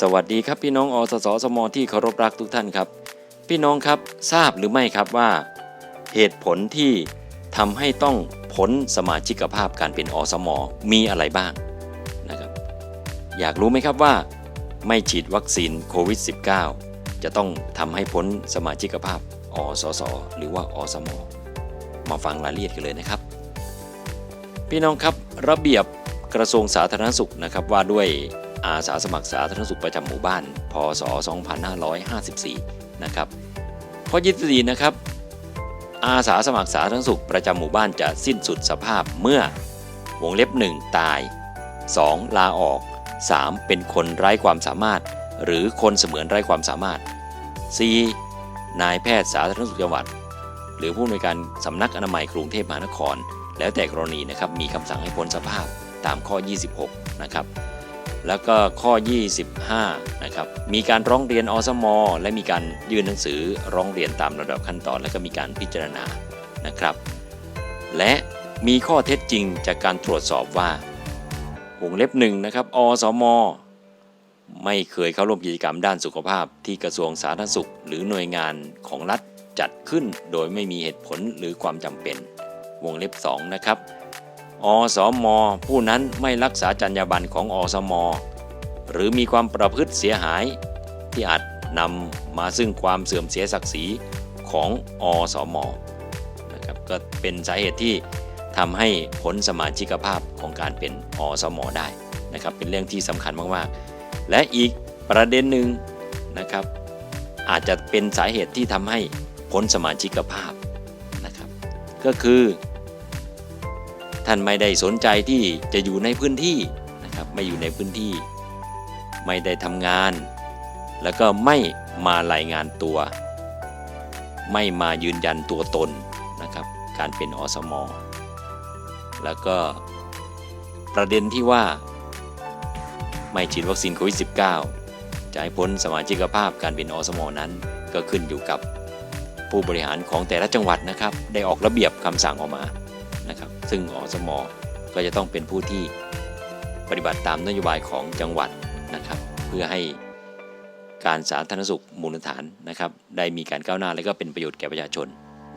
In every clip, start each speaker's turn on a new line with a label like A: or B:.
A: สวัสดีครับพี่น้องอสสสมที่เคารพรักทุกท่านครับ พี่น้องครับทราบหรือไม่ครับว่า เหตุผลที่ทำให้ต้องพ้นสมาชิกภาพการเป็นอสมมีอะไรบ้างนะครับอยากรู้ไหมครับว่าไม่ฉีดวัคซีนโควิด -19 จะต้องทำให้พ้นสมาชิกภาพอสสหรือว่าอสมมาฟังรายละเอียดกันเลยนะครับ พี่น้องครับระเบียบกระทรวงสาธารณสุขนะครับว่าด้วย อาสาสมัครสาธารณสุขประจำหมู่บ้าน พศ 2554 นะครับ ข้อ 24 นะครับ อาสาสมัครสาธารณสุขประจำหมู่บ้านจะสิ้นสุดสภาพเมื่อวงเล็บ 1 ตาย 2. ลาออก 3. เป็นคนไร้ความสามารถ หรือคนเสมือนไร้ความสามารถ 4. นายแพทย์สาธารณสุขจังหวัด หรือผู้อำนวยการสำนักอนามัยกรุงเทพมหานคร แล้วแต่กรณีนะครับมีคำสั่งให้พ้นสภาพตามข้อ 26 นะครับ แล้วก็ข้อ 25 นะครับ มีการร้องเรียนอสมและมีการยื่นหนังสือร้องเรียนตามระดับขั้นตอน และก็มีการพิจารณานะครับ และมีข้อเท็จจริงจากการตรวจสอบว่าวงเล็บหนึ่งนะครับอสมไม่เคยเข้าร่วมกิจกรรมด้านสุขภาพที่กระทรวงสาธารณสุข หรือหน่วยงานของรัฐจัดขึ้นโดยไม่มีเหตุผลหรือความจำเป็น วงเล็บ2นะครับ อสมผู้นั้นไม่รักษาจรรยาบรรณของอสม หรือมีความประพฤติเสียหาย ที่อาจนำมาซึ่งความเสื่อมเสียศักดิ์ศรีของอสมนะครับก็เป็นสาเหตุที่ทำให้พ้นสมาชิกภาพของการเป็นอสมได้นะครับเป็นเรื่องที่สำคัญมากๆ และอีกประเด็นหนึ่งนะครับอาจจะเป็นสาเหตุที่ทำให้พ้นสมาชิกภาพนะครับก็คือ ท่านไม่ได้สนใจที่จะอยู่ในพื้นที่นะครับไม่อยู่ในพื้นที่ ไม่ได้ทำงาน แล้วก็ไม่มารายงานตัว ไม่มายืนยันตัวตนนะครับการเป็นอสมแล้วก็ประเด็นที่ว่า ไม่ฉีดวัคซีนโควิด -19 จะให้พ้นสมาชิกภาพการเป็นอสมนั้นก็ขึ้นอยู่กับผู้บริหารของแต่ละจังหวัดนะครับ ได้ออกระเบียบคำสั่งออกมา นะครับ ซึ่งอสมก็จะต้องเป็นผู้ที่ปฏิบัติตามนโยบายของจังหวัดนะครับ เพื่อให้การสาธารณสุขมูลฐานนะครับ ได้มีการก้าวหน้าและก็เป็นประโยชน์แก่ประชาชน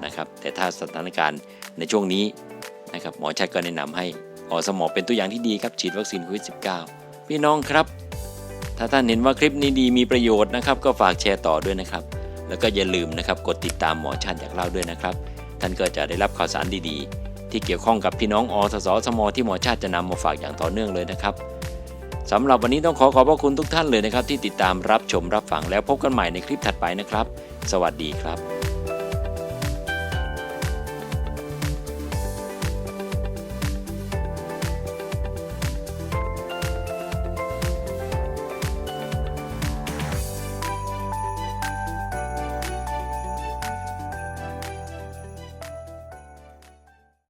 A: นะครับ แต่ถ้าสถานการณ์ในช่วงนี้นะครับ หมอชัดก็แนะนำให้อสมเป็นตัวอย่างที่ดีครับฉีดวัคซีนโควิด -19 พี่น้องครับ ถ้าท่านเห็นว่าคลิปนี้ดีมีประโยชน์นะครับ ก็ฝากแชร์ต่อด้วยนะครับ แล้วก็อย่าลืมนะครับกดติดตามหมอชัดอยากเล่าด้วยนะครับ ท่านก็จะได้รับข่าวสารดีๆ ที่เกี่ยวข้องกับพี่น้องอสสสมที่หมอชาติจะนำมาฝากอย่างต่อเนื่องเลยนะครับสำหรับวันนี้ต้องขอขอบพระคุณทุกท่านเลยนะครับ ที่ติดตามรับชมรับฟังแล้วพบกันใหม่ในคลิปถัดไปนะครับ สวัสดีครับ